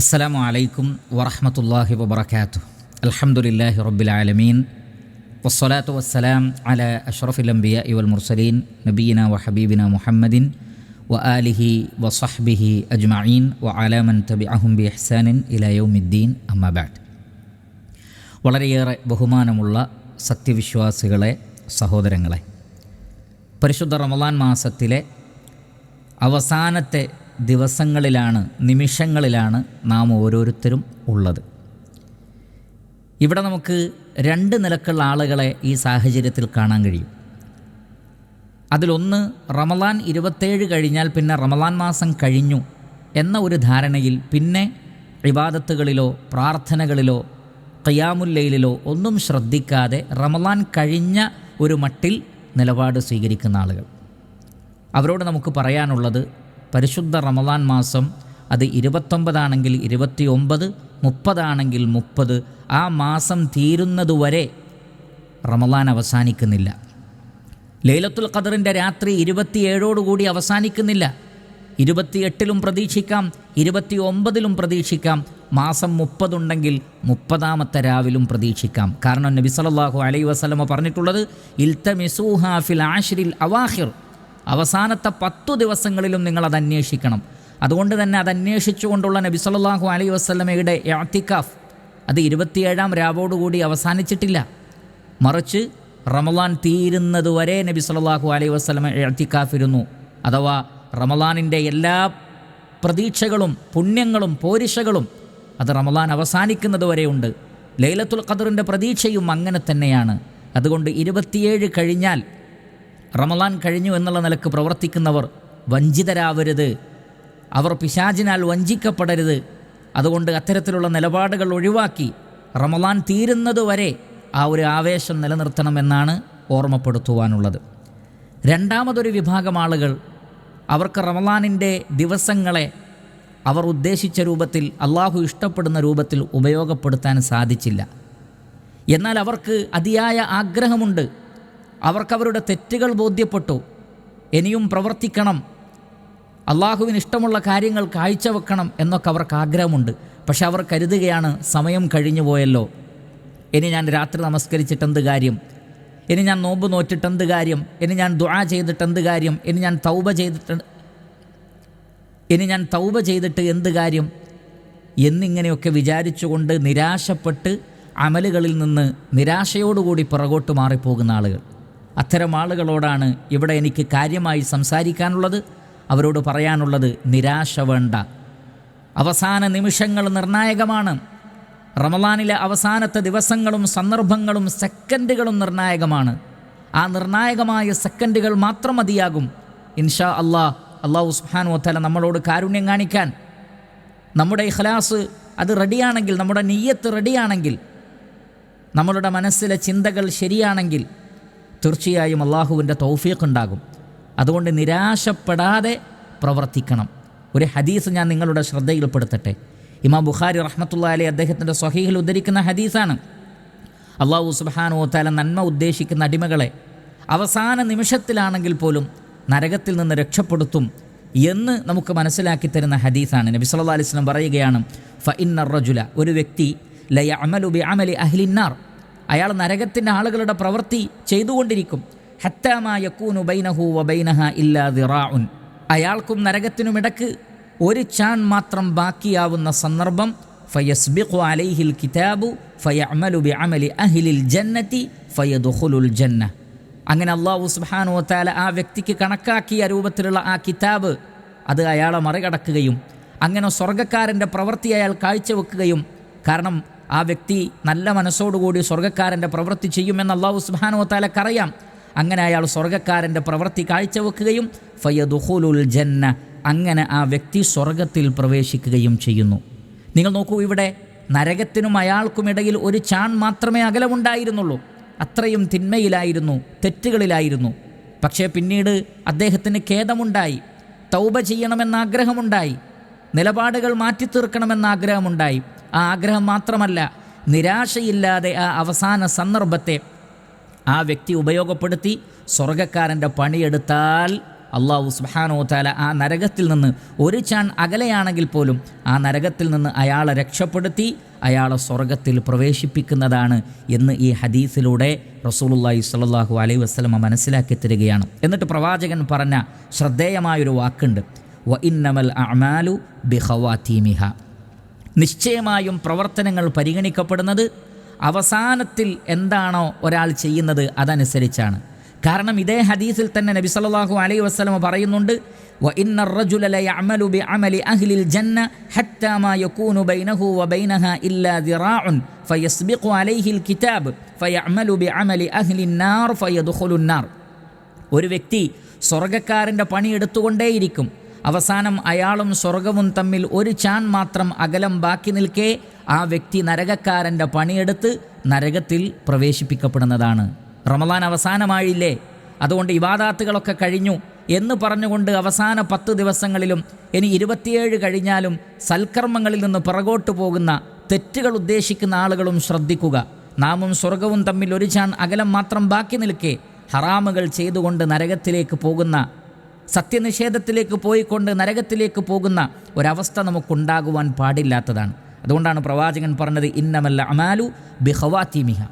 അസ്സാം വലൈക്കും വറഹമത്തല്ലാഹി വബർക്കാത്തു അലഹമുല്ലാഹി റബ്ബിലാലമീൻ വസ്സലാത്തു വസ്സലാം അല അഷ്റഫുൽ അംബിയ ഇവൽ മുർസലീൻ നബീന വ ഹബീബിന മുഹമ്മദിൻ വ ആലിഹി വസഹ്ബിഹി അജ്മഈൻ വ അലാമൻ തബി അഹും ബി അഹ്സാനിൻ ഇലയൗമിദ്ദീൻ അമ്മബാഡ് വളരെയേറെ ബഹുമാനമുള്ള സത്യവിശ്വാസികളെ സഹോദരങ്ങളെ പരിശുദ്ധ റമദാൻ മാസത്തിലെ അവസാനത്തെ ദിവസങ്ങളിലാണ് നിമിഷങ്ങളിലാണ് നാം ഓരോരുത്തരും ഉള്ളത്. ഇവിടെ നമുക്ക് രണ്ട് നിലക്കുള്ള ആളുകളെ ഈ സാഹചര്യത്തിൽ കാണാൻ കഴിയും. അതിലൊന്ന് റമലാൻ ഇരുപത്തേഴ് കഴിഞ്ഞാൽ പിന്നെ റമലാൻ മാസം കഴിഞ്ഞു എന്ന ഒരു ധാരണയിൽ പിന്നെ ഇബാദത്തുകളിലോ പ്രാർത്ഥനകളിലോ ഖിയാമുല്ലയിലോ ഒന്നും ശ്രദ്ധിക്കാതെ റമലാൻ കഴിഞ്ഞ ഒരു മട്ടിൽ നിലപാട് സ്വീകരിക്കുന്ന ആളുകൾ. അവരോട് നമുക്ക് പറയാനുള്ളത് പരിശുദ്ധ റമദാൻ മാസം അത് ഇരുപത്തൊമ്പതാണെങ്കിൽ ഇരുപത്തിയൊമ്പത് മുപ്പതാണെങ്കിൽ മുപ്പത് ആ മാസം തീരുന്നതുവരെ റമദാൻ അവസാനിക്കുന്നില്ല. ലൈലത്തുൽ ഖദറിന്റെ രാത്രി ഇരുപത്തിയേഴോടുകൂടി അവസാനിക്കുന്നില്ല. ഇരുപത്തിയെട്ടിലും പ്രതീക്ഷിക്കാം ഇരുപത്തി ഒമ്പതിലും പ്രതീക്ഷിക്കാം മാസം മുപ്പതുണ്ടെങ്കിൽ മുപ്പതാമത്തെ രാവിലും പ്രതീക്ഷിക്കാം. കാരണം നബി സല്ലല്ലാഹു അലൈഹി വസല്ലമ പറഞ്ഞിട്ടുള്ളത് ഇൽത്തമിസുഹാഫിൽ ആഷിരിൽ അവാഹിർ. അവസാനത്തെ പത്തു ദിവസങ്ങളിലും നിങ്ങൾ അത് അന്വേഷിക്കണം. അതുകൊണ്ട് തന്നെ അത് അന്വേഷിച്ചുകൊണ്ടുള്ള നബി സല്ലല്ലാഹു അലൈഹി വസ്ലമയുടെ യാത്തിക്കാഫ് അത് ഇരുപത്തിയേഴാം രാവോടുകൂടി അവസാനിച്ചിട്ടില്ല. മറിച്ച് റമലാൻ തീരുന്നതുവരെ നബി സല്ലല്ലാഹു അലൈഹി വസല്ലമ ഇഅ്തികാഫിരുന്നു അഥവാ റമലാനിന്റെ എല്ലാ പ്രതീക്ഷകളും പുണ്യങ്ങളും പോരിശകളും അത് റമലാൻ അവസാനിക്കുന്നത് ഉണ്ട്. ലൈലത്തുൽ ഖദറിന്റെ പ്രതീക്ഷയും അങ്ങനെ തന്നെയാണ്. അതുകൊണ്ട് ഇരുപത്തിയേഴ് കഴിഞ്ഞാൽ റമലാൻ കഴിഞ്ഞു എന്നുള്ള നിലയ്ക്ക് പ്രവർത്തിക്കുന്നവർ വഞ്ചിതരാവരുത്. അവർ പിശാചിനാൽ വഞ്ചിക്കപ്പെടരുത്. അതുകൊണ്ട് അത്തരത്തിലുള്ള നിലപാടുകൾ ഒഴിവാക്കി റമലാൻ തീരുന്നതുവരെ ആ ഒരു ആവേശം നിലനിർത്തണമെന്നാണ് ഓർമ്മപ്പെടുത്തുവാനുള്ളത്. രണ്ടാമതൊരു വിഭാഗം ആളുകൾ അവർക്ക് റമലാനിന്റെ ദിവസങ്ങളെ അവർ ഉദ്ദേശിച്ച രൂപത്തിൽ അള്ളാഹു ഇഷ്ടപ്പെടുന്ന രൂപത്തിൽ ഉപയോഗപ്പെടുത്താൻ സാധിച്ചില്ല. എന്നാൽ അവർക്ക് അതിയായ ആഗ്രഹമുണ്ട്. അവർക്കവരുടെ തെറ്റുകൾ ബോധ്യപ്പെട്ടു. ഇനിയും പ്രവർത്തിക്കണം. അള്ളാഹുവിന് ഇഷ്ടമുള്ള കാര്യങ്ങൾ കാഴ്ചവെക്കണം എന്നൊക്കെ അവർക്ക് ആഗ്രഹമുണ്ട്. പക്ഷെ അവർ കരുതുകയാണ് സമയം കഴിഞ്ഞു പോയല്ലോ. ഇനി ഞാൻ രാത്രി നമസ്കരിച്ചിട്ടെന്ത് കാര്യം? ഇനി ഞാൻ നോമ്പ് നോറ്റിട്ടെന്ത് കാര്യം? ഇനി ഞാൻ ദുആ ചെയ്തിട്ടെന്ത് കാര്യം? ഇനി ഞാൻ തൗബ ചെയ്തിട്ട് ഇനി ഞാൻ തൗബ ചെയ്തിട്ട് എന്ത് കാര്യം? എന്നിങ്ങനെയൊക്കെ വിചാരിച്ചുകൊണ്ട് നിരാശപ്പെട്ട് അമലുകളിൽ നിന്ന് നിരാശയോടുകൂടി പുറകോട്ട് മാറിപ്പോകുന്ന ആളുകൾ. അത്തരം ആളുകളോടാണ് ഇവിടെ എനിക്ക് കാര്യമായി സംസാരിക്കാനുള്ളത്. അവരോട് പറയാനുള്ളത് നിരാശ വേണ്ട. അവസാന നിമിഷങ്ങൾ നിർണായകമാണ്. റമലാനിലെ അവസാനത്തെ ദിവസങ്ങളും സന്ദർഭങ്ങളും സെക്കൻഡുകളും നിർണായകമാണ്. ആ നിർണായകമായ സെക്കൻഡുകൾ മാത്രം മതിയാകും. ഇൻഷാ അള്ളാഹ് അള്ളാഹു വത്തല നമ്മളോട് കാരുണ്യം കാണിക്കാൻ. നമ്മുടെ ഇഖലാസ് അത് റെഡിയാണെങ്കിൽ നമ്മുടെ നെയ്യത്ത് റെഡിയാണെങ്കിൽ നമ്മളുടെ മനസ്സിലെ ചിന്തകൾ ശരിയാണെങ്കിൽ തീർച്ചയായും അള്ളാഹുവിന്റെ തൗഫീഖ് ഉണ്ടാകും. അതുകൊണ്ട് നിരാശപ്പെടാതെ പ്രവർത്തിക്കണം. ഒരു ഹദീസ് ഞാൻ നിങ്ങളുടെ ശ്രദ്ധയിൽപ്പെടുത്തട്ടെ. ഇമാം ബുഖാരി റഹ്മത്തുള്ള അലി അദ്ദേഹത്തിന്റെ സ്വഹീഹിൽ ഉദ്ധരിക്കുന്ന ഹദീസാണ്. അള്ളാഹു സുബാനോ താല നന്മ ഉദ്ദേശിക്കുന്ന അടിമകളെ അവസാന നിമിഷത്തിലാണെങ്കിൽ പോലും നരകത്തിൽ നിന്ന് രക്ഷപ്പെടുത്തും എന്ന് നമുക്ക് മനസ്സിലാക്കി തരുന്ന ഹദീസാണ്. നബി സല്ലാ അലിസ്ലം പറയുകയാണ് ഫ ഇന്നർ റജുല ഒരു വ്യക്തി ലയ അമലു ബി അമലി അഹ്ലിന്നാർ അയാൾ നരകത്തിന്റെ ആളുകളുടെ പ്രവൃത്തി ചെയ്തുകൊണ്ടിരിക്കും. ഹത്താമൂനു ബൈനഹു വ ബൈനഹ ഇല്ലാ ദിറാഉൻ. അയാൾക്കും നരകത്തിനുമിടക്ക് ഒരു ചാൻ മാത്രം ബാക്കിയാവുന്ന സന്ദർഭം ഫയസ്ബിഖു അലൈഹിൽ കിതാബു ഫയഅമലു ബി അമലി അഹിലിൽ ജന്നത്തി ഫയദുഹുലുൽ ജന്ന. അങ്ങനെ അള്ളാഹു സുബാനു താല ആ വ്യക്തിക്ക് കണക്കാക്കിയ രൂപത്തിലുള്ള ആ കിതാബ് അത് അയാളെ മറികടക്കുകയും അങ്ങനെ സ്വർഗക്കാരന്റെ പ്രവൃത്തി അയാൾ കാഴ്ചവെക്കുകയും കാരണം ആ വ്യക്തി നല്ല മനസ്സോടുകൂടി സ്വർഗക്കാരന്റെ പ്രവൃത്തി ചെയ്യുമെന്ന് അള്ളാഹു സുബാനുവത്താലക്കറിയാം അങ്ങനെ അയാൾ സ്വർഗക്കാരന്റെ പ്രവൃത്തി കാഴ്ചവെക്കുകയും ഫയദുഖുലുൽ ജന്ന അങ്ങനെ ആ വ്യക്തി സ്വർഗത്തിൽ പ്രവേശിക്കുകയും ചെയ്യുന്നു. നിങ്ങൾ നോക്കൂ ഇവിടെ നരകത്തിനും അയാൾക്കുമിടയിൽ ഒരു ചാൺ മാത്രമേ അകലമുണ്ടായിരുന്നുള്ളൂ. അത്രയും തിന്മയിലായിരുന്നു തെറ്റുകളിലായിരുന്നു. പക്ഷേ പിന്നീട് അദ്ദേഹത്തിന് ഖേദമുണ്ടായി തൗബ ചെയ്യണമെന്ന ആഗ്രഹമുണ്ടായി നിലപാടുകൾ മാറ്റി തീർക്കണമെന്ന ആഗ്രഹമുണ്ടായി. ആ ആഗ്രഹം മാത്രമല്ല നിരാശയില്ലാതെ ആ അവസാന സന്ദർഭത്തെ ആ വ്യക്തി ഉപയോഗപ്പെടുത്തി സ്വർഗക്കാരന്റെ പണിയെടുത്താൽ അള്ളാഹു സുബാനോത്താല താല ആ നരകത്തിൽ നിന്ന് ഒരു ചാൺ അകലെയാണെങ്കിൽ പോലും ആ നരകത്തിൽ നിന്ന് അയാളെ രക്ഷപ്പെടുത്തി അയാളെ സ്വർഗത്തിൽ പ്രവേശിപ്പിക്കുന്നതാണ് എന്ന് ഈ ഹദീസിലൂടെ റസൂലുല്ലാഹി സ്വല്ലല്ലാഹു അലൈ വസ്ലമ മനസ്സിലാക്കി തരികയാണ്. എന്നിട്ട് പ്രവാചകൻ പറഞ്ഞ ശ്രദ്ധേയമായൊരു വാക്കുണ്ട്. വ ഇന്നമൽ അമാലു ബിഹവാത്തീമിഹ നിശ്ചയമായും പ്രവർത്തനങ്ങൾ പരിഗണിക്കപ്പെടുന്നത് അവസാനത്തിൽ എന്താണോ ഒരാൾ ചെയ്യുന്നത് അതനുസരിച്ചാണ് കാരണം ഇതേ ഹദീസിൽ തന്നെ നബി സല്ലല്ലാഹു അലൈഹി വസല്ലമ പറയുന്നുണ്ട് وإن الرجل ليعمل بعمل أهل الجنة حتى ما يكون بينه وبينها إلا ذراع فيسبق عليه الكتاب فيعمل بعمل أهل النار فيدخل النار ഒരു വ്യക്തി സ്വർഗക്കാരൻ്റെ പണി എടുത്തുകൊണ്ടേയിരിക്കും അവസാനം അയാളും സ്വർഗവും തമ്മിൽ ഒരു ചാൻ മാത്രം അകലം ബാക്കി നിൽക്കെ ആ വ്യക്തി നരകക്കാരന്റെ പണിയെടുത്ത് നരകത്തിൽ പ്രവേശിപ്പിക്കപ്പെടുന്നതാണ്. റമദാൻ അവസാനമായില്ലേ? അതുകൊണ്ട് ഇവാദാത്തുകളൊക്കെ കഴിഞ്ഞു എന്ന് പറഞ്ഞുകൊണ്ട് അവസാന പത്ത് ദിവസങ്ങളിലും ഇനി ഇരുപത്തിയേഴ് കഴിഞ്ഞാലും സൽക്കർമ്മങ്ങളിൽ നിന്ന് പിറകോട്ട് പോകുന്ന തെറ്റുകൾ ഉദ്ദേശിക്കുന്ന ആളുകളും ശ്രദ്ധിക്കുക. നാമും സ്വർഗവും തമ്മിൽ ഒരു ചാൺ അകലം മാത്രം ബാക്കി നിൽക്കെ ഹറാമുകൾ ചെയ്തുകൊണ്ട് നരകത്തിലേക്ക് പോകുന്ന സത്യനിഷേധത്തിലേക്ക് പോയിക്കൊണ്ട് നരകത്തിലേക്ക് പോകുന്ന ഒരവസ്ഥ നമുക്കുണ്ടാകുവാൻ പാടില്ലാത്തതാണ്. അതുകൊണ്ടാണ് പ്രവാചകൻ പറഞ്ഞത് ഇന്നമല്ല അമാലു ബിഹവാത്തിമിഹ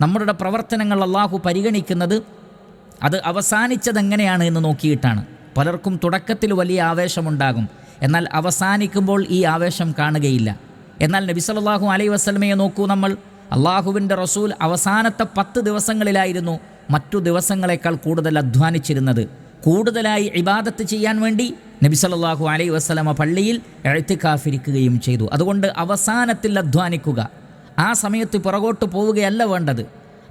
നമ്മുടെ പ്രവർത്തനങ്ങൾ അള്ളാഹു പരിഗണിക്കുന്നത് അത് അവസാനിച്ചതെങ്ങനെയാണ് എന്ന് നോക്കിയിട്ടാണ്. പലർക്കും തുടക്കത്തിൽ വലിയ ആവേശമുണ്ടാകും. എന്നാൽ അവസാനിക്കുമ്പോൾ ഈ ആവേശം കാണുകയില്ല. എന്നാൽ നബി സല്ലല്ലാഹു അലൈഹി വസല്ലമയെ നോക്കൂ നമ്മൾ. അള്ളാഹുവിന്റെ റസൂൽ അവസാനത്തെ പത്ത് ദിവസങ്ങളിലായിരുന്നു മറ്റു ദിവസങ്ങളെക്കാൾ കൂടുതൽ അധ്വാനിച്ചിരുന്നത്. കൂടുതലായി ഇബാദത്ത് ചെയ്യാൻ വേണ്ടി നബി സല്ലല്ലാഹു അലൈഹി വസല്ലമ പള്ളിയിൽ എഴുത്തിക്കാഫിരിക്കുകയും ചെയ്തു. അതുകൊണ്ട് അവസാനത്തിൽ അധ്വാനിക്കുക. ആ സമയത്ത് പുറകോട്ട് പോവുകയല്ല വേണ്ടത്.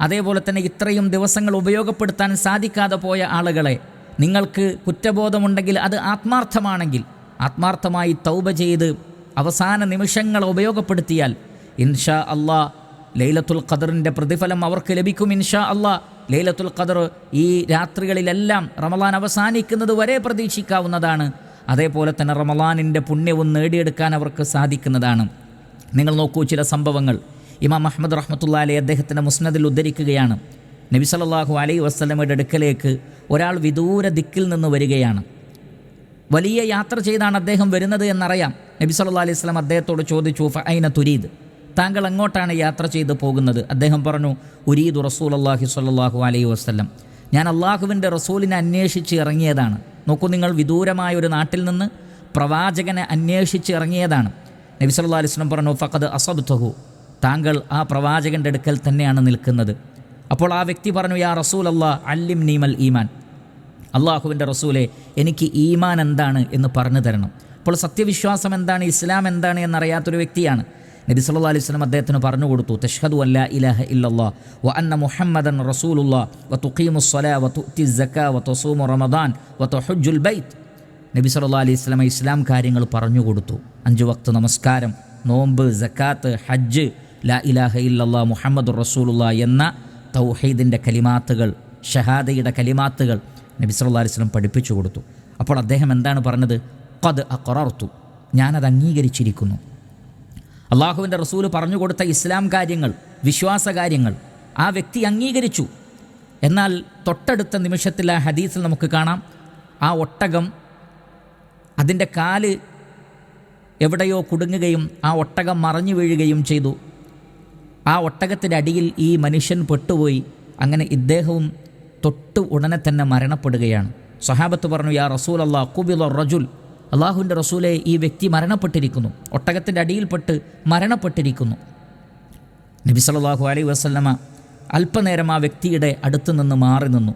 അതേപോലെ തന്നെ ഇത്രയും ദിവസങ്ങൾ ഉപയോഗപ്പെടുത്താൻ സാധിക്കാതെ പോയ ആളുകളെ നിങ്ങൾക്ക് കുറ്റബോധമുണ്ടെങ്കിൽ അത് ആത്മാർത്ഥമാണെങ്കിൽ ആത്മാർത്ഥമായി തൗബ ചെയ്ത് അവസാന നിമിഷങ്ങൾ ഉപയോഗപ്പെടുത്തിയാൽ ഇൻഷാ അള്ളാ ലൈലത്തുൽ ഖദറിന്റെ പ്രതിഫലം അവർക്ക് ലഭിക്കും ഇൻഷാ അള്ളാ ലൈലത്തുൽ ഖദർ ഈ രാത്രികളിലെല്ലാം റമലാൻ അവസാനിക്കുന്നത് വരെ പ്രതീക്ഷിക്കാവുന്നതാണ്. അതേപോലെ തന്നെ റമലാനിന്റെ പുണ്യവും നേടിയെടുക്കാൻ അവർക്ക് സാധിക്കുന്നതാണ്. നിങ്ങൾ നോക്കൂ ചില സംഭവങ്ങൾ. ഇമാം അഹമ്മദ് റഹ്മത്തുള്ള അലി അദ്ദേഹത്തിന്റെ മുസ്നദിൽ ഉദ്ധരിക്കുകയാണ്. നബി സല്ലല്ലാഹു അലൈഹി വസ്ലമയുടെ അടുക്കലേക്ക് ഒരാൾ വിദൂര ദിക്കിൽ നിന്ന് വരികയാണ്. വലിയ യാത്ര ചെയ്താണ് അദ്ദേഹം വരുന്നത് എന്നറിയാം. നബി സല്ലല്ലാഹു അലൈഹി സ്വലം അദ്ദേഹത്തോട് ചോദിച്ചു ഫൈന തുരീദ്? താങ്കൾ അങ്ങോട്ടാണ് യാത്ര ചെയ്തു പോകുന്നത്. അദ്ദേഹം പറഞ്ഞു ഉരീദ് റസൂൽ അള്ളാഹി സ്വല്ലല്ലാഹു അലൈഹി വസ്ലം ഞാൻ അള്ളാഹുവിന്റെ റസൂലിനെ അന്വേഷിച്ച് ഇറങ്ങിയതാണ്. നോക്കൂ നിങ്ങൾ വിദൂരമായ ഒരു നാട്ടിൽ നിന്ന് പ്രവാചകനെ അന്വേഷിച്ച് ഇറങ്ങിയതാണ്. നബി സല്ലാ അലൈഹി വസല്ലം പറഞ്ഞു ഫഖദ് അസബ്തഹു. താങ്കൾ ആ പ്രവാചകന്റെ അടുക്കൽ തന്നെയാണ് നിൽക്കുന്നത്. അപ്പോൾ ആ വ്യക്തി പറഞ്ഞു യാ റസൂൽ അള്ളാഹ് അല്ലിം നീമൽ ഈമാൻ. അള്ളാഹുവിന്റെ റസൂലെ എനിക്ക് ഈമാൻ എന്താണ്? എന്ന് പറഞ്ഞു തരണം. അപ്പോൾ സത്യവിശ്വാസം എന്താണ്? ഇസ്ലാം എന്താണ്? എന്നറിയാത്തൊരു വ്യക്തിയാണ്. നബി സല്ലല്ലാഹു അലൈഹി സ്വലം അദ്ദേഹത്തിന് പറഞ്ഞു കൊടുത്തു തഷ്ഹദു അല്ല ഇലഹ ഇല്ലല്ലാഹ് വ അന്ന മുഹമ്മദൻ റസൂലുള്ള വ തുഖീമു സ്വലാ വ തുത്തി ജക്ക വ തസൂമു റമദാൻ വ തൊഹുജുൽ ബൈത്ത്. നബി സല്ലല്ലാഹു അലൈഹി വസല്ലം ഇസ്ലാം കാര്യങ്ങൾ പറഞ്ഞു കൊടുത്തു അഞ്ച് വക്ത് നമസ്കാരം നോമ്പ് ജക്കാത്ത് ഹജ്ജ് ലാ ഇലാഹ ഇല്ലല്ലാ മുഹമ്മദ് റസൂലുള്ള എന്ന തൗഹീദിന്റെ കലിമാത്തുകൾ ഷഹാദയുടെ കലിമാത്തുകൾ നബി സല്ലല്ലാഹു അലൈഹി സ്വലം പഠിപ്പിച്ചു കൊടുത്തു. അപ്പോൾ അദ്ദേഹം എന്താണ് പറഞ്ഞത്? ഖദ് അഖറർത്തു ഞാനത് അംഗീകരിച്ചിരിക്കുന്നു. അള്ളാഹുവിന്റെ റസൂൽ പറഞ്ഞു കൊടുത്ത ഇസ്ലാം കാര്യങ്ങൾ വിശ്വാസ കാര്യങ്ങൾ ആ വ്യക്തി അംഗീകരിച്ചു. എന്നാൽ തൊട്ടടുത്ത നിമിഷത്തിൽ ആ ഹദീസിൽ നമുക്ക് കാണാം ആ ഒട്ടകം അതിന്റെ കാൽ എവിടെയോ കുടുങ്ങുകയും ആ ഒട്ടകം മറഞ്ഞു വീഴുകയും ചെയ്തു. ആ ഒട്ടകത്തിന്റെ അടിയിൽ ഈ മനുഷ്യൻ പെട്ടുപോയി. അങ്ങനെ ഇദ്ദേഹവും തൊട്ട് ഉടനെ തന്നെ മരണപ്പെടുകയാണ്. സഹാബത്ത് പറഞ്ഞു യാ റസൂൽ അള്ളാഹ് കുബില റജുൽ. അള്ളാഹുവിന്റെ റസൂലെ ഈ വ്യക്തി മരണപ്പെട്ടിരിക്കുന്നു. ഒട്ടകത്തിന്റെ അടിയിൽപ്പെട്ട് മരണപ്പെട്ടിരിക്കുന്നു. നബി സല്ലല്ലാഹു അലൈ വസ്ലമ അല്പനേരം ആ വ്യക്തിയുടെ അടുത്ത് നിന്ന് മാറി നിന്നു.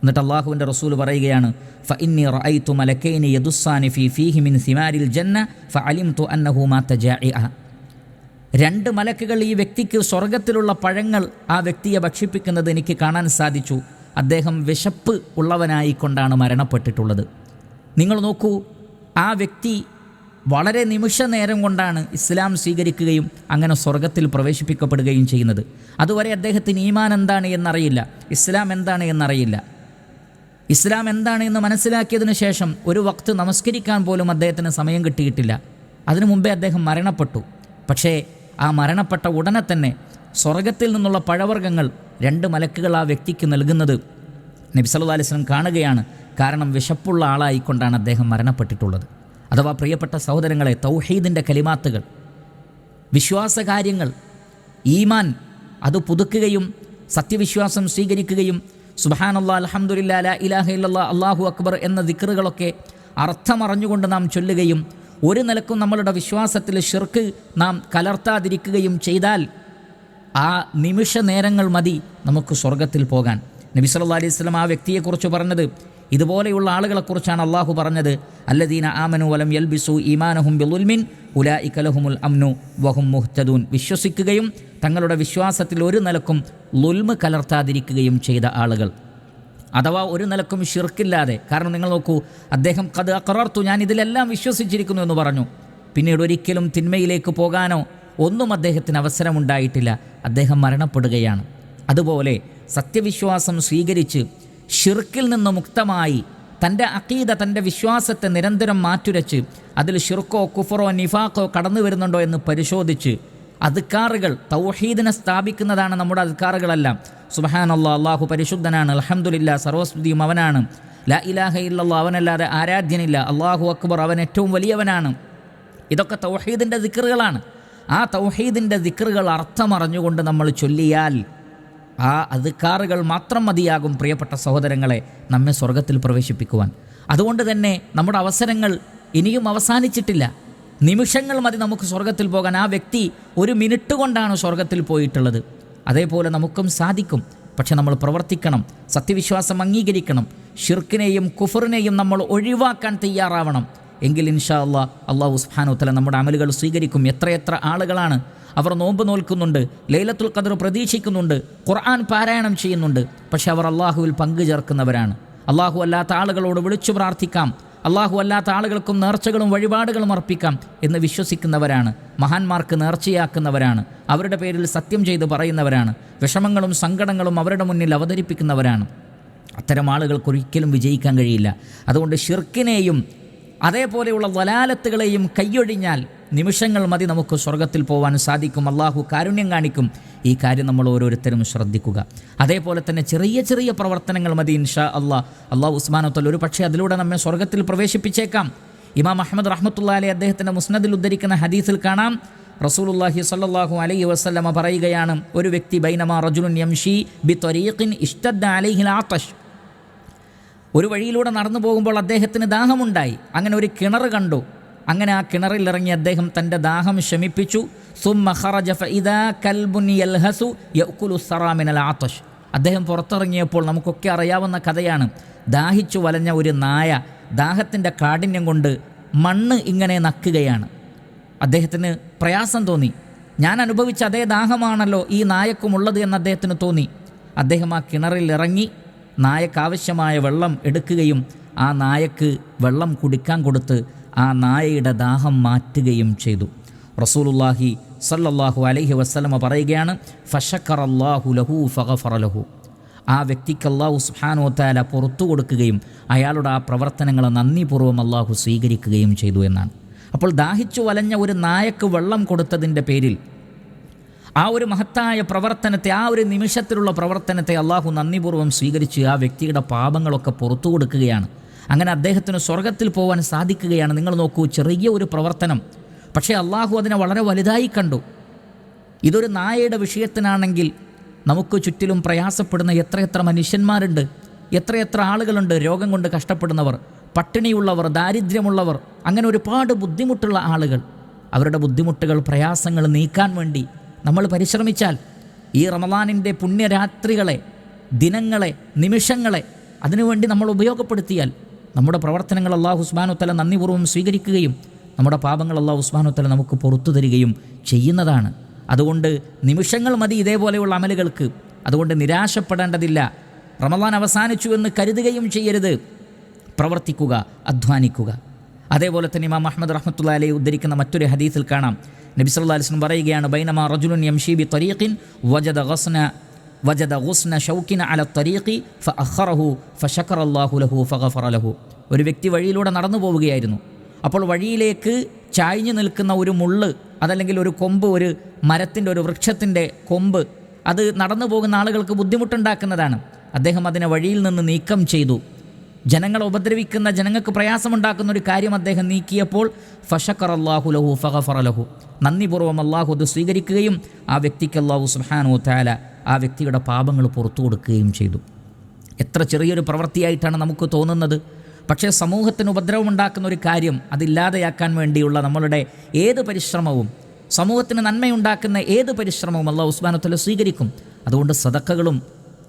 എന്നിട്ട് അള്ളാഹുവിന്റെ റസൂൽ പറയുകയാണ് ഫ ഇന്നി റഅയ്തു മലക്കൈനി യദുസ്സാനി ഫി ഫീഹി മിൻ സിമാരിൽ ജന്ന ഫ അലിംതു അന്നഹു മാത ജാഇഅ രണ്ട് മലക്കുകൾ ഈ വ്യക്തിക്ക് സ്വർഗത്തിലുള്ള പഴങ്ങൾ ആ വ്യക്തിയെ ഭക്ഷിപ്പിക്കുന്നത് എനിക്ക് കാണാൻ സാധിച്ചു. അദ്ദേഹം വിശപ്പ് ഉള്ളവനായിക്കൊണ്ടാണ് മരണപ്പെട്ടിട്ടുള്ളത്. നിങ്ങൾ നോക്കൂ ആ വ്യക്തി വളരെ നിമിഷ നേരം കൊണ്ടാണ് ഇസ്ലാം സ്വീകരിക്കുകയും അങ്ങനെ സ്വർഗത്തിൽ പ്രവേശിപ്പിക്കപ്പെടുകയും ചെയ്യുന്നത്. അതുവരെ അദ്ദേഹത്തിന് ഈമാൻ എന്താണ് എന്നറിയില്ല. ഇസ്ലാം എന്താണ് എന്നറിയില്ല. ഇസ്ലാം എന്താണ് എന്ന് മനസ്സിലാക്കിയതിനു ശേഷം ഒരു വക്ത് നമസ്കരിക്കാൻ പോലും അദ്ദേഹത്തിന് സമയം കിട്ടിയിട്ടില്ല. അതിനു മുമ്പേ അദ്ദേഹം മരണപ്പെട്ടു. പക്ഷേ ആ മരണപ്പെട്ട ഉടനെ തന്നെ സ്വർഗത്തിൽ നിന്നുള്ള പഴവർഗങ്ങൾ രണ്ട് മലക്കുകൾ ആ വ്യക്തിക്ക് നൽകുന്നത് നബി സല്ലല്ലാഹു അലൈഹി കാണുകയാണ്. കാരണം വിശപ്പുള്ള ആളായിക്കൊണ്ടാണ് അദ്ദേഹം മരണപ്പെട്ടിട്ടുള്ളത്. അഥവാ പ്രിയപ്പെട്ട സഹോദരങ്ങളെ തൗഹീദിന്റെ കലിമാത്തുകൾ വിശ്വാസകാര്യങ്ങൾ ഈമാൻ അത് പുതുക്കുകയും സത്യവിശ്വാസം സ്വീകരിക്കുകയും സുബഹാനല്ലാ അലഹമുല്ലാ ലാ ഇലാഹ ഇല്ലാ അള്ളാഹു അക്ബർ എന്ന ദിക്റുകളൊക്കെ അർത്ഥമറിഞ്ഞുകൊണ്ട് നാം ചൊല്ലുകയും ഒരു നിലക്കും നമ്മളുടെ വിശ്വാസത്തിൽ ഷിർക്ക് നാം കലർത്താതിരിക്കുകയും ചെയ്താൽ ആ നിമിഷ നേരങ്ങൾ മതി നമുക്ക് സ്വർഗത്തിൽ പോകാൻ. നബി സല്ലല്ലാഹു അലൈഹി സ്വലം ആ വ്യക്തിയെക്കുറിച്ച് പറഞ്ഞത് ഇതുപോലെയുള്ള ആളുകളെക്കുറിച്ചാണ് അള്ളാഹു പറഞ്ഞത്. അല്ലദീന ആമനു വലം യൽബിസു ഈമാനഹും ബിലുൽമിൻ ഉല ഇക്കലഹുമുൽ അമ്നു വഹും മുഹ്തദൂൻ. വിശ്വസിക്കുകയും തങ്ങളുടെ വിശ്വാസത്തിൽ ഒരു നിലക്കും ലുൽമ് കലർത്താതിരിക്കുകയും ചെയ്ത ആളുകൾ. അഥവാ ഒരു നിലക്കും ഷിർക്കില്ലാതെ കാരണം നിങ്ങൾ നോക്കൂ അദ്ദേഹം കത് അക്രർത്തു ഞാൻ ഇതിലെല്ലാം വിശ്വസിച്ചിരിക്കുന്നു എന്ന് പറഞ്ഞു. പിന്നീട് ഒരിക്കലും തിന്മയിലേക്ക് പോകാനോ ഒന്നും അദ്ദേഹത്തിന് അവസരമുണ്ടായിട്ടില്ല. അദ്ദേഹം മരണപ്പെടുകയാണ്. അതുപോലെ സത്യവിശ്വാസം സ്വീകരിച്ച് ഷിർക്കിൽ നിന്ന് മുക്തമായി തന്റെ അക്കീത തന്റെ വിശ്വാസത്തെ നിരന്തരം മാറ്റുരച്ച് അതിൽ ഷിർക്കോ കുഫറോ നിഫാക്കോ കടന്നു വരുന്നുണ്ടോ എന്ന് പരിശോധിച്ച് അധികാറുകൾ തൗഹീദിനെ സ്ഥാപിക്കുന്നതാണ് നമ്മുടെ അധികാറുകളെല്ലാം. സുബഹാനല്ലാ അള്ളാഹു പരിശുദ്ധനാണ് അലഹമുല്ല സർവസ്തുതിയും അവനാണ്. ലാ ഇലാഹ ഇല്ലല്ലാ അവനല്ലാതെ ആരാധ്യനില്ല. അള്ളാഹു അക്ബർ അവൻ ഏറ്റവും വലിയവനാണ്. ഇതൊക്കെ തൗഹീദിന്റെ ദിക്കറുകളാണ് ആ തൗഹീദിന്റെ ദിക്കറുകൾ അർത്ഥമറിഞ്ഞുകൊണ്ട് നമ്മൾ ചൊല്ലിയാൽ ആ അധികാറുകൾ മാത്രം മതിയാകും പ്രിയപ്പെട്ട സഹോദരങ്ങളെ നമ്മെ സ്വർഗത്തിൽ പ്രവേശിപ്പിക്കുവാൻ. അതുകൊണ്ട് തന്നെ നമ്മുടെ അവസരങ്ങൾ ഇനിയും അവസാനിച്ചിട്ടില്ല. നിമിഷങ്ങൾ മതി നമുക്ക് സ്വർഗത്തിൽ പോകാൻ. ആ വ്യക്തി ഒരു മിനിറ്റ് കൊണ്ടാണ് സ്വർഗത്തിൽ പോയിട്ടുള്ളത്. അതേപോലെ നമുക്കും സാധിക്കും. പക്ഷെ നമ്മൾ പ്രവർത്തിക്കണം സത്യവിശ്വാസം അംഗീകരിക്കണം ഷിർക്കിനെയും കുഫറിനെയും നമ്മൾ ഒഴിവാക്കാൻ തയ്യാറാവണം. എങ്കിൽ ഇൻഷാ അള്ളാ അള്ളാഹു സുബ്ഹാനഹു നമ്മുടെ അമലുകൾ സ്വീകരിക്കും. എത്രയെത്ര ആളുകളാണ് അവർ നോമ്പ് നോൽക്കുന്നുണ്ട് ലൈലത്തുൽ ഖദർ പ്രതീക്ഷിക്കുന്നുണ്ട് ഖുർആൻ പാരായണം ചെയ്യുന്നുണ്ട്. പക്ഷെ അവർ അള്ളാഹുവിൽ പങ്കു ചേർക്കുന്നവരാണ്. അള്ളാഹു അല്ലാത്ത ആളുകളോട് വിളിച്ചു പ്രാർത്ഥിക്കാം. അള്ളാഹു അല്ലാത്ത ആളുകൾക്കും നേർച്ചകളും വഴിപാടുകളും അർപ്പിക്കാം എന്ന് വിശ്വസിക്കുന്നവരാണ്. മഹാന്മാർക്ക് നേർച്ചയാക്കുന്നവരാണ്. അവരുടെ പേരിൽ സത്യം ചെയ്ത് പറയുന്നവരാണ്. വിഷമങ്ങളും സങ്കടങ്ങളും അവരുടെ മുന്നിൽ അവതരിപ്പിക്കുന്നവരാണ്. അത്തരം ആളുകൾക്ക് ഒരിക്കലും വിജയിക്കാൻ കഴിയില്ല. അതുകൊണ്ട് ഷിർക്കിനെയും അതേപോലെയുള്ള വലാലത്തുകളെയും കൈയൊഴിഞ്ഞാൽ നിമിഷങ്ങൾ മതി നമുക്ക് സ്വർഗത്തിൽ പോകാൻ സാധിക്കും. അള്ളാഹു കാരുണ്യം കാണിക്കും. ഈ കാര്യം നമ്മൾ ഓരോരുത്തരും ശ്രദ്ധിക്കുക. അതേപോലെ തന്നെ ചെറിയ ചെറിയ പ്രവർത്തനങ്ങൾ മതി ഇൻഷാ അള്ളാഹ് അള്ളാഹു ഉസ്മാനത്തൽ ഒരു പക്ഷേ അതിലൂടെ നമ്മെ സ്വർഗത്തിൽ പ്രവേശിപ്പിച്ചേക്കാം. ഇമാം അഹമ്മദ് റഹ്മത്തുള്ള അദ്ദേഹത്തിന്റെ മുസ്നദിൽ ഉദ്ധരിക്കുന്ന ഹദീസിൽ കാണാം. റസൂലുല്ലാഹി സല്ലാഹു അലൈഹി വസല്ലമ പറയുകയാണ് ഒരു വ്യക്തി ബൈനമാ റജുലുൻ യംഷി ബി ത്വരീഖിൻ ഇഷ്ടദ് അലൈഹിൽ ആത്തഷ്. ഒരു വഴിയിലൂടെ നടന്നു പോകുമ്പോൾ അദ്ദേഹത്തിന് ദാഹമുണ്ടായി. അങ്ങനെ ഒരു കിണർ കണ്ടു. അങ്ങനെ ആ കിണറിൽ ഇറങ്ങി അദ്ദേഹം തന്റെ ദാഹം ശമിപ്പിച്ചു. ഫഇദാ കൽബുൻ യൽഹസു ആതഷ് അദ്ദേഹം പുറത്തിറങ്ങിയപ്പോൾ നമുക്കൊക്കെ അറിയാവുന്ന കഥയാണ്. ദാഹിച്ചു വലഞ്ഞ ഒരു നായ ദാഹത്തിന്റെ കാഠിന്യം കൊണ്ട് മണ്ണ് ഇങ്ങനെ നക്കുകയാണ്. അദ്ദേഹത്തിന് പ്രയാസം തോന്നി. ഞാൻ അനുഭവിച്ച അതേ ദാഹമാണല്ലോ ഈ നായക്കുമുള്ളത് എന്ന് അദ്ദേഹത്തിന് തോന്നി. അദ്ദേഹം ആ കിണറിൽ ഇറങ്ങി നായക്കാവശ്യമായ വെള്ളം എടുക്കുകയും ആ നായക്ക് വെള്ളം കുടിക്കാൻ കൊടുത്ത് ആ നായയുടെ ദാഹം മാറ്റുകയും ചെയ്തു. റസൂലുല്ലാഹി സല്ലല്ലാഹു അലൈഹി വസ്ലമ പറയുകയാണ് ഫഷക്കർ അള്ളാഹു ലഹു ഫഗഫറ ലഹു. ആ വ്യക്തിക്ക് അള്ളാഹു സുഹാനോ താല പുറത്തു കൊടുക്കുകയും അയാളുടെ ആ പ്രവർത്തനങ്ങളെ നന്ദിപൂർവം അള്ളാഹു സ്വീകരിക്കുകയും ചെയ്തു എന്നാണ്. അപ്പോൾ ദാഹിച്ചു വലഞ്ഞ ഒരു നായക്ക് വെള്ളം കൊടുത്തതിന്റെ പേരിൽ ആ ഒരു മഹത്തായ പ്രവർത്തനത്തെ ആ ഒരു നിമിഷത്തിലുള്ള പ്രവർത്തനത്തെ അള്ളാഹു നന്ദിപൂർവം സ്വീകരിച്ച് ആ വ്യക്തിയുടെ പാപങ്ങളൊക്കെ പുറത്തു കൊടുക്കുകയാണ്. അങ്ങനെ അദ്ദേഹത്തിന് സ്വർഗത്തിൽ പോകാൻ സാധിക്കുകയാണ്. നിങ്ങൾ നോക്കൂ ചെറിയ ഒരു പ്രവർത്തനം. പക്ഷേ അള്ളാഹു അതിനെ വളരെ വലുതായി കണ്ടു. ഇതൊരു നായയുടെ വിഷയത്തിനാണെങ്കിൽ നമുക്ക് ചുറ്റിലും പ്രയാസപ്പെടുന്ന എത്രയെത്ര മനുഷ്യന്മാരുണ്ട് എത്രയെത്ര ആളുകളുണ്ട് രോഗം കൊണ്ട് കഷ്ടപ്പെടുന്നവർ പട്ടിണിയുള്ളവർ ദാരിദ്ര്യമുള്ളവർ അങ്ങനെ ഒരുപാട് ബുദ്ധിമുട്ടുള്ള ആളുകൾ. അവരുടെ ബുദ്ധിമുട്ടുകൾ പ്രയാസങ്ങൾ നീക്കാൻ വേണ്ടി നമ്മൾ പരിശ്രമിച്ചാൽ ഈ റമദാനിന്റെ പുണ്യരാത്രികളെ ദിനങ്ങളെ നിമിഷങ്ങളെ അതിനുവേണ്ടി നമ്മൾ ഉപയോഗപ്പെടുത്തിയാൽ നമ്മുടെ പ്രവർത്തനങ്ങൾ അള്ളാഹു ഉസ്മാനുത്തല നന്ദിപൂർവം സ്വീകരിക്കുകയും നമ്മുടെ പാപങ്ങൾ അള്ളാഹു ഉസ്മാനുത്തല നമുക്ക് പുറത്തു തരികയും ചെയ്യുന്നതാണ്. അതുകൊണ്ട് നിമിഷങ്ങൾ മതി ഇതേപോലെയുള്ള അമലുകൾക്ക്. അതുകൊണ്ട് നിരാശപ്പെടേണ്ടതില്ല. റമദാൻ അവസാനിച്ചു എന്ന് കരുതുകയും ചെയ്യരുത്. പ്രവർത്തിക്കുക അധ്വാനിക്കുക. അതേപോലെ തന്നെ ഇമാം അഹമ്മദ് റഹ്മത്തുള്ള അലൈ ഉദ്ധരിക്കുന്ന മറ്റൊരു ഹദീസിൽ കാണാം. നബി വസല്ലം പറയുകയാണ് ബൈനമാ റജുലുൻ യംഷീബി തരീഖിൻ വജദ ഗസ്ന വജദ ഗുസ്ന ഷൗക്കിന അല തരീഖി ഫ അഹ്റഹു ഫ ഫശക്കറ അല്ലാഹു ലഹു ഫഗഫറ ലഹു. ഒരു വ്യക്തി വഴിയിലൂടെ നടന്നു പോവുകയായിരുന്നു. അപ്പോൾ വഴിയിലേക്ക് ചായ്ഞ്ഞു നിൽക്കുന്ന ഒരു മുള്ള് അതല്ലെങ്കിൽ ഒരു കൊമ്പ് ഒരു മരത്തിന്റെ ഒരു വൃക്ഷത്തിന്റെ കൊമ്പ് അത് നടന്നു പോകുന്ന ആളുകൾക്ക് ബുദ്ധിമുട്ടുണ്ടാക്കുന്നതാണ്. അദ്ദേഹം അതിനെ വഴിയിൽ നിന്ന് നീക്കം ചെയ്തു. ജനങ്ങളെ ഉപദ്രവിക്കുന്ന ജനങ്ങൾക്ക് പ്രയാസമുണ്ടാക്കുന്ന ഒരു കാര്യം അദ്ദേഹം നീക്കിയപ്പോൾ ഫഷക്കർ അള്ളാഹു ലഹു ഫഹഫറ ലഹു. നന്ദിപൂർവം അള്ളാഹു അത് സ്വീകരിക്കുകയും ആ വ്യക്തിക്ക് അള്ളാഹു സുഹാനു താല ആ വ്യക്തിയുടെ പാപങ്ങൾ പുറത്തു കൊടുക്കുകയും ചെയ്തു. എത്ര ചെറിയൊരു പ്രവൃത്തിയായിട്ടാണ് നമുക്ക് തോന്നുന്നത്. പക്ഷേ സമൂഹത്തിന് ഉപദ്രവമുണ്ടാക്കുന്ന ഒരു കാര്യം അതില്ലാതെയാക്കാൻ വേണ്ടിയുള്ള നമ്മളുടെ ഏത് പരിശ്രമവും സമൂഹത്തിന് നന്മയുണ്ടാക്കുന്ന ഏത് പരിശ്രമവും അള്ളാഹു ഉസ്മാനത്തല്ല സ്വീകരിക്കും. അതുകൊണ്ട് സദക്കകളും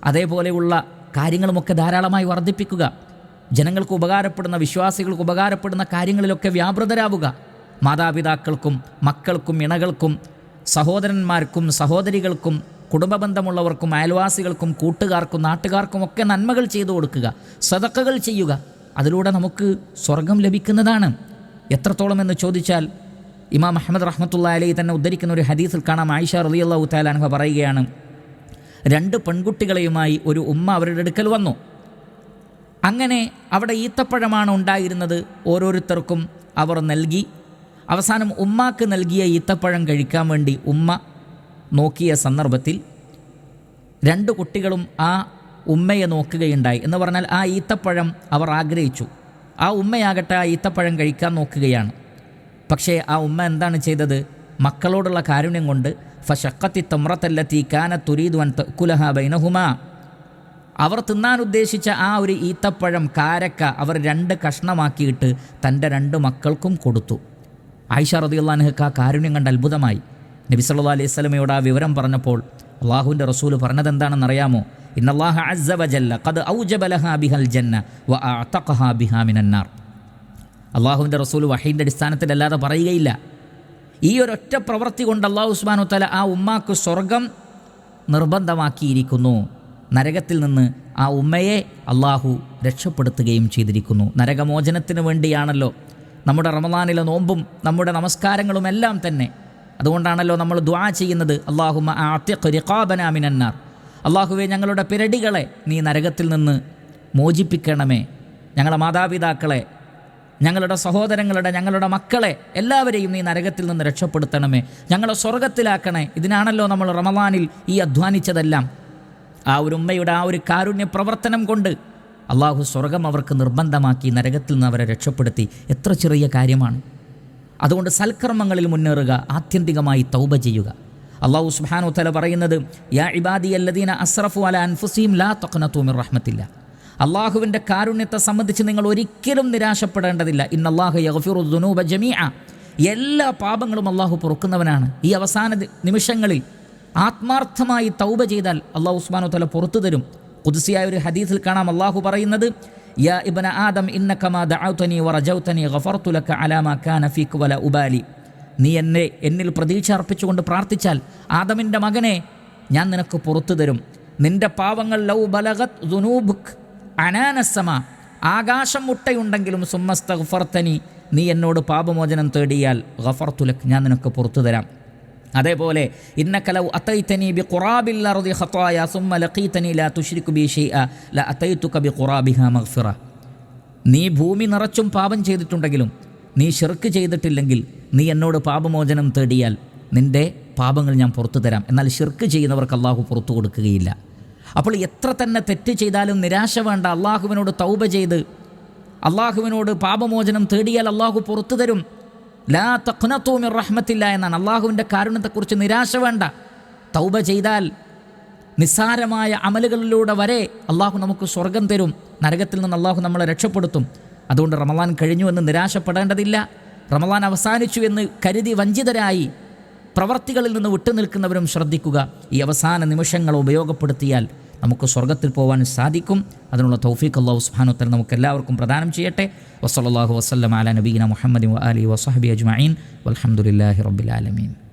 അതേപോലെയുള്ള കാര്യങ്ങളുമൊക്കെ ധാരാളമായി വർദ്ധിപ്പിക്കുക. ജനങ്ങൾക്ക് ഉപകാരപ്പെടുന്ന വിശ്വാസികൾക്ക് ഉപകാരപ്പെടുന്ന കാര്യങ്ങളിലൊക്കെ വ്യാപൃതരാവുക. മാതാപിതാക്കൾക്കും മക്കൾക്കും ഇണകൾക്കും സഹോദരന്മാർക്കും സഹോദരികൾക്കും കുടുംബബന്ധമുള്ളവർക്കും അയൽവാസികൾക്കും കൂട്ടുകാർക്കും നാട്ടുകാർക്കും ഒക്കെ നന്മകൾ ചെയ്തു കൊടുക്കുക. സതക്കകൾ ചെയ്യുക. അതിലൂടെ നമുക്ക് സ്വർഗം ലഭിക്കുന്നതാണ്. എത്രത്തോളം എന്ന് ചോദിച്ചാൽ ഇമാം അഹമ്മദ് റഹ്മത്തുള്ള അലി തന്നെ ഉദ്ധരിക്കുന്ന ഒരു ഹദീസിൽ കാണാം. ആയിഷ റലിയല്ലാഹു താലാൻഹ പറയുകയാണ് രണ്ട് പെൺകുട്ടികളെയുമായി ഒരു ഉമ്മ അവരുടെ അടുക്കൽ വന്നു. അങ്ങനെ അവിടെ ഈത്തപ്പഴമാണ് ഉണ്ടായിരുന്നത്. ഓരോരുത്തർക്കും അവർ നൽകി. അവസാനം ഉമ്മാക്ക് നൽകിയ ഈത്തപ്പഴം കഴിക്കാൻ വേണ്ടി ഉമ്മ നോക്കിയ സന്ദർഭത്തിൽ രണ്ട് കുട്ടികളും ആ ഉമ്മയെ നോക്കുകയുണ്ടായി. എന്ന് പറഞ്ഞാൽ ആ ഈത്തപ്പഴം അവർ ആഗ്രഹിച്ചു. ആ ഉമ്മയാകട്ടെ ആ ഈത്തപ്പഴം കഴിക്കാൻ നോക്കുകയാണ്. പക്ഷേ ആ ഉമ്മ എന്താണ് ചെയ്തത്? മക്കളോടുള്ള കാരുണ്യം കൊണ്ട് ഫഷക്കത്തി തമ്രത്തല്ലത്തി കാന തുരീദുവൻ കുലഹ ബൈനഹുമ. അവർ തിന്നാൻ ഉദ്ദേശിച്ച ആ ഒരു ഈത്തപ്പഴം കാരക്ക അവർ രണ്ട് കഷ്ണമാക്കിയിട്ട് തന്റെ രണ്ട് മക്കൾക്കും കൊടുത്തു. ആയിഷ റദിയുള്ളാൻഹക്ക് ആ കാരുണ്യം കണ്ട് അത്ഭുതമായി. നബി സല്ലാ അലൈഹി സ്വലമയോട് ആ വിവരം പറഞ്ഞപ്പോൾ അള്ളാഹുവിന്റെ റസൂൽ പറഞ്ഞത് എന്താണെന്നറിയാമോ ഇന്നല്ലാഹ അസ്സവജല്ല ഖദ് ഔജബലഹ ബിഹൽ ജന്ന വ അഅതഖഹ ബിഹാ മിനന്നാർ അള്ളാഹുവിന്റെ റസൂൽ വഹീന്റെ അടിസ്ഥാനത്തിലല്ലാതെ പറയുകയില്ല. ഈ ഒരൊറ്റ പ്രവൃത്തി കൊണ്ട് അള്ളാഹു ഉസ്മാനു തല ആ ഉമ്മാക്ക് സ്വർഗം നിർബന്ധമാക്കിയിരിക്കുന്നു. നരകത്തിൽ നിന്ന് ആ ഉമ്മയെ അള്ളാഹു രക്ഷപ്പെടുത്തുകയും ചെയ്തിരിക്കുന്നു. നരകമോചനത്തിന് വേണ്ടിയാണല്ലോ. നമ്മുടെ റമദാനിലെ നോമ്പും നമ്മുടെ നമസ്കാരങ്ങളും എല്ലാം തന്നെ അതുകൊണ്ടാണല്ലോ നമ്മൾ ദ്വാ ചെയ്യുന്നത്. അള്ളാഹുമ അള്ളാഹുവെ ഞങ്ങളുടെ പിരടികളെ നീ നരകത്തിൽ നിന്ന് മോചിപ്പിക്കണമേ. ഞങ്ങളുടെ മാതാപിതാക്കളെ ഞങ്ങളുടെ സഹോദരങ്ങളുടെ ഞങ്ങളുടെ മക്കളെ എല്ലാവരെയും നീ നരകത്തിൽ നിന്ന് രക്ഷപ്പെടുത്തണമേ. ഞങ്ങളെ സ്വർഗത്തിലാക്കണേ ഇതിനാണല്ലോ നമ്മൾ റമദാനിൽ ഈ അധ്വാനിച്ചതെല്ലാം. ആ ഒരു ഉമ്മയുടെ ആ ഒരു കാരുണ്യ പ്രവർത്തനം കൊണ്ട് അള്ളാഹു സ്വർഗം അവർക്ക് നിർബന്ധമാക്കി നരകത്തിൽ നിന്ന് അവരെ രക്ഷപ്പെടുത്തി. എത്ര ചെറിയ കാര്യമാണ്. അതുകൊണ്ട് സൽക്കർമ്മങ്ങളിൽ മുന്നേറുക ആത്യന്തികമായി തൗബ ചെയ്യുക. അള്ളാഹു സുബാനു തല പറയുന്നത് യാ ഇബാദി അല്ലദീന അസ്രഫു അല അൻഫുസീം ലാ തഖനത്തു റഹ്മത്തില്ല. അള്ളാഹുവിന്റെ കാരുണ്യത്തെ സംബന്ധിച്ച് നിങ്ങൾ ഒരിക്കലും നിരാശപ്പെടേണ്ടതില്ല. ഇന്നല്ലാഹു യഗ്ഫിറു ദുനൂബ ജമീഅ. എല്ലാ പാപങ്ങളും അള്ളാഹു പൊറുക്കുന്നവനാണ്. ഈ അവസാന നിമിഷങ്ങളിൽ ആത്മാർത്ഥമായി തൗബ ചെയ്താൽ അള്ളാഹു ഉസ്മാനു തല പുറത്തു തരും. കുതിസിയായ ഒരു ഹദീസിൽ കാണാം അള്ളാഹു പറയുന്നത് യാ ഇബ്ന ആദം ഇന്നക്കമാ ദഅൗതനി വറജൗതനി ഗഫർതു ലക അലാ മാ കാന ഫീക വല ഉബാലി നീ എന്നെ എന്നിൽ പ്രതീക്ഷ അർപ്പിച്ചുകൊണ്ട് പ്രാർത്ഥിച്ചാൽ ആദമിന്റെ മകനെ ഞാൻ നിനക്ക് പുറത്തു തരും. നിന്റെ പാവങ്ങൾ ലൗ ബലഗത് ദുനൂബുക് അനാനസമ ആകാശം മുട്ടയുണ്ടെങ്കിലും സുമ്മസ്തഫർത്തനി നീ എന്നോട് പാപമോചനം തേടിയാൽ ഗഫർത്തുലക് ഞാൻ നിനക്ക് പുറത്തു തരാം. അതേപോലെ ഇന്നക്കലൗ അത്തൈത്തനി ബി ഖുറാബിൽ ഖത്തായ സുമ്മ ലഖീത്തനി ലാ തുഷ്രിക്കു ബി ഷൈഅ ല അത്തൈതുക ബി ഖുറാബിഹ മഗ്ഫിറ. നീ ഭൂമി നിറച്ചും പാപം ചെയ്തിട്ടുണ്ടെങ്കിലും നീ ഷിർക്ക് ചെയ്തിട്ടില്ലെങ്കിൽ നീ എന്നോട് പാപമോചനം തേടിയാൽ നിന്റെ പാപങ്ങൾ ഞാൻ പുറത്തു തരാം. എന്നാൽ ഷിർക്ക് ചെയ്യുന്നവർക്ക് അള്ളാഹു പുറത്തു കൊടുക്കുകയില്ല. അപ്പോൾ എത്ര തന്നെ തെറ്റ് ചെയ്താലും നിരാശ വേണ്ട അള്ളാഹുവിനോട് തൗബ ചെയ്ത് അള്ളാഹുവിനോട് പാപമോചനം തേടിയാൽ അള്ളാഹു പുറത്തു തരും. ലാ തഖ്നത്തൂമിർ റഹ്മത്തില്ല എന്നാണ്. അള്ളാഹുവിന്റെ കാരുണ്യത്തെക്കുറിച്ച് നിരാശ വേണ്ട. തൗബ ചെയ്താൽ നിസ്സാരമായ അമലുകളിലൂടെ വരെ അള്ളാഹു നമുക്ക് സ്വർഗം തരും. നരകത്തിൽ നിന്ന് അള്ളാഹു നമ്മളെ രക്ഷപ്പെടുത്തും. അതുകൊണ്ട് റമലാൻ കഴിഞ്ഞു എന്ന് നിരാശപ്പെടേണ്ടതില്ല. റമലാൻ അവസാനിച്ചു എന്ന് കരുതി വഞ്ചിതരായി പ്രവർത്തികളിൽ നിന്ന് വിട്ടുനിൽക്കുന്നവരും ശ്രദ്ധിക്കുക. ഈ അവസാന നിമിഷങ്ങൾ ഉപയോഗപ്പെടുത്തിയാൽ നമുക്ക് സ്വർഗത്തിൽ പോകാൻ സാധിക്കും. അതിനുള്ള തൗഫീഖ് അള്ളാഹു സുഹാനുത്തൽ നമുക്ക് എല്ലാവർക്കും പ്രദാനം ചെയ്യട്ടെ. വസല്ലാഹു വസ്ലം അല നബീന മുഹമ്മദ് അലി വസഹബി അജ്മീൻ വലഹമുല്ലാഹി റബ്ബിലാലമീൻ